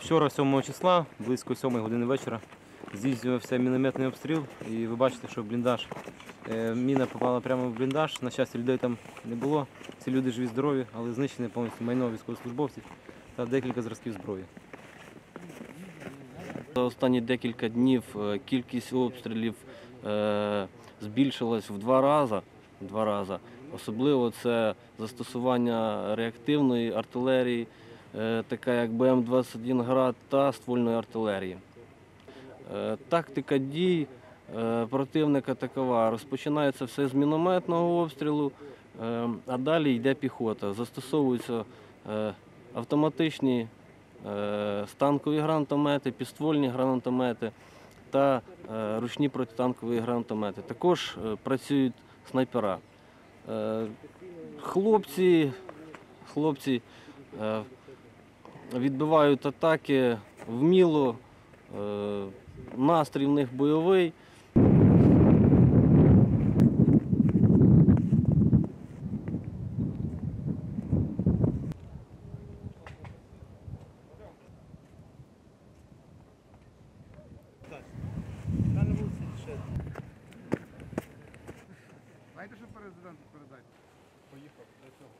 Вчора, 7 числа, близько 7 години вечора, здійснювався мінометний обстріл, і ви бачите, що бліндаж, е, міна попала прямо в бліндаж. На щастя, людей там не було. Ці люди живі, здорові, але знищене повністю майно військовослужбовців та декілька зразків зброї. За останні декілька днів е, кількість обстрілів е, збільшилась в два рази. Два рази. Особливо це застосування реактивної артилерії, е, така як БМ-21 град та ствольної артилерії. Тактика дій противника такова. Розпочинається все з мінометного обстрілу, е, а далі йде піхота. Застосовуються автоматичні станкові гранатомети, підствольні гранатомети та е, ручні протитанкові гранатомети. Також е, працюють снайпера. Е, Хлопці, хлопці е, відбивають атаки вміло, е, настрій в них бойовий. Знаєте, що президенту передати? Поїхав до цього.